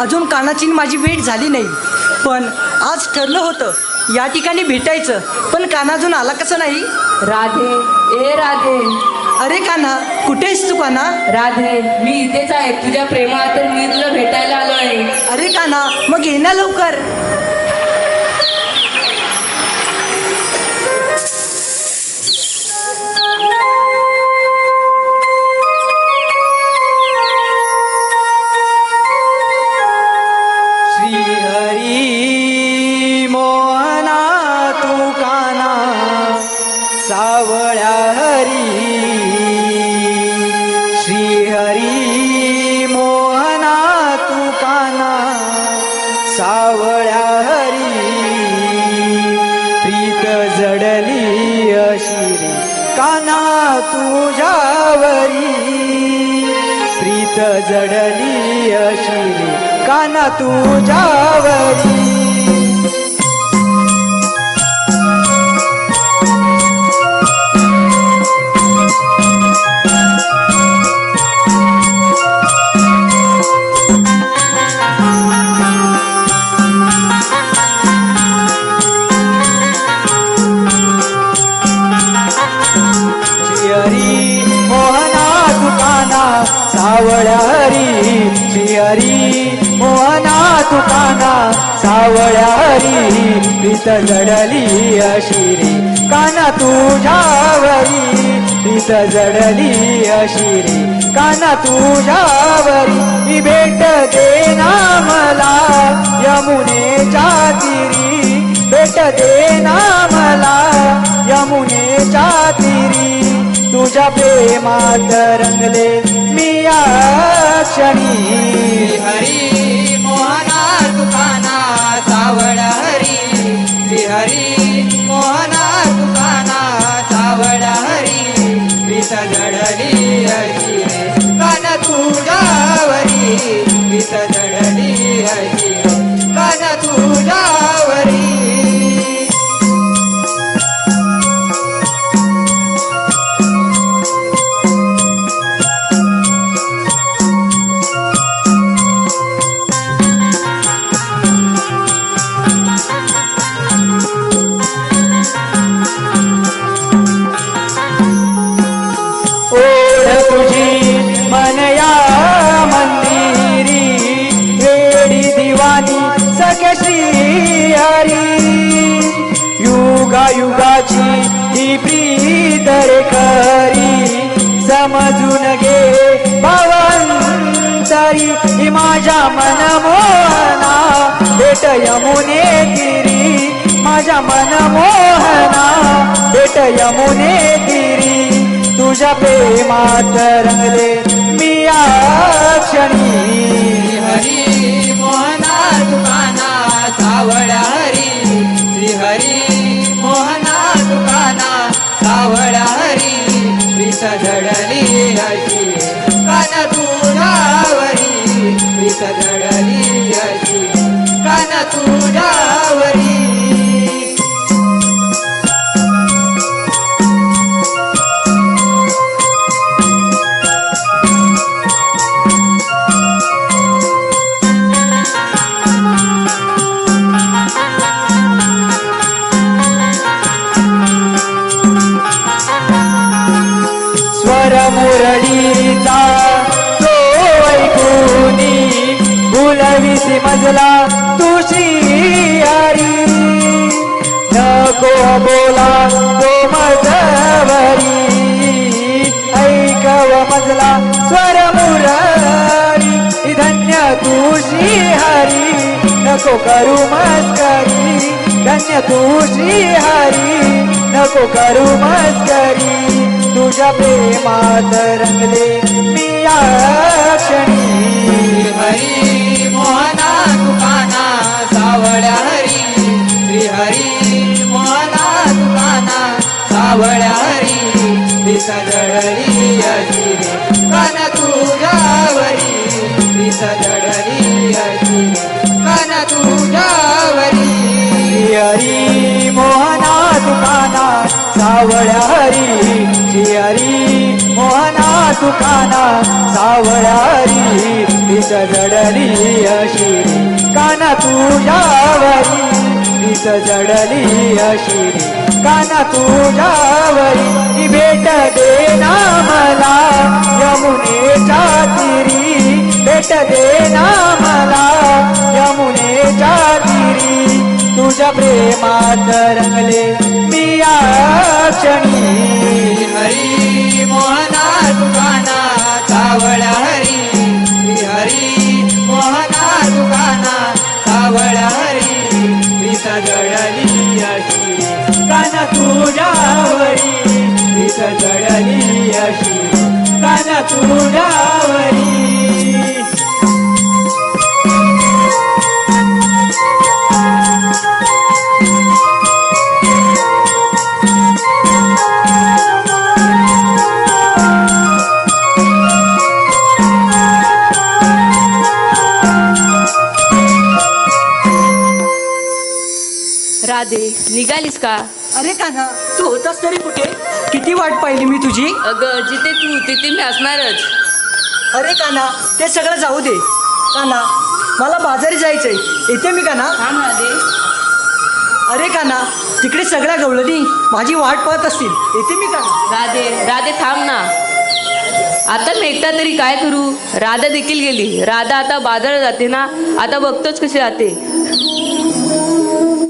अजून कानाची माझी भेट झाली नाही. पण आज ठरलं होतं या ठिकाणी भेटायचं पण काना अजून आला कसं नाही? राधे ए राधे. अरे कान्हा कुठे आहेस तू कान्हा राधे मी इथेच आहे. तुझ्या प्रेमात तर मी तुला भेटायला आलो आहे अरे कान्हा मग ये ना लवकर. तुझ्यावरी. प्रीत जडली अशी काना तुझ्यावरी. तुकाना सावळ्या हरी श्रीहरी मोहना तुकाना. सावळ्या हरी जडली अशिरी. काना तुझ्यावरी प्रीत जडली अशिरी. काना तुझ्यावरी ही भेट देना मला यमुनेच्या तीरी भेट देना मला यमुनेच्या तीरी तुझ्या प्रेमात रंगले मी या क्षणी. हरी मोहना तुकाना सावड हरी. हरी मोहना तुकाना सावड हरी. विष हरी समजून घे भवंतरी ही माझ्या मनमोहना भेट यमुने तिरी माझ्या मनमोहना भेट यमुने तिरी तुझ्या प्रेमात रंगले मी या क्षणी. हरी मोहना दुकाना सावळ्या हरी विष मुरळीचा तो ऐकूनी भुलविसी मजला तुझी हरी नको बोला तो मजवरी ऐकव मजला स्वर मुरारी. धन्य तुझी हरी नको करू मस्करी. धन्य तुझी हरी नको करू मस्करी. तुझ्या प्रेमात रंगले मी क्षणी. हरी मोहना तुकाना सावळ्या हरी. श्री हरी मोहना तुकाना सावळ्या हरी. दिस सावळ्या हरी श्री मोहना दुकाना सावळ्या हरी दिस जडली अशी काना तुझ्यावरी वीस जडली अशी काना तुझ्यावरी ती भेट देना मला. यमुनेच्या तिरी भेट देना मला. यमुनेच्या तुझ्या प्रेमात रंगले मी या क्षणी. हरी मोहना दुकाना सावळा हरी. हरी मोहना दुकाना सावळा हरी. मी जडली अशी काना तुझ्यावरी. मी जडली अशी काना तुझ्यावरी. राधे निघालीस का? अरे काना तू होतास तरी कुठे? किती वाट पाहिली मी तुझी? अगं जिथे तू तिथे मी असणारच. अरे काना ते सगळं जाऊ दे. काना मला बाजारी जायचंय. येते मी काना थांब राधे अरे काना तिकडे सगळ्या गवळणी माझी वाट पाहत असतील. येते मी काना राधे राधे थांब ना. आता मी एकटा तरी काय करू? राधा देखील गेली. राधा आता बाजारात जाते ना? आता बघतोच कशी जाते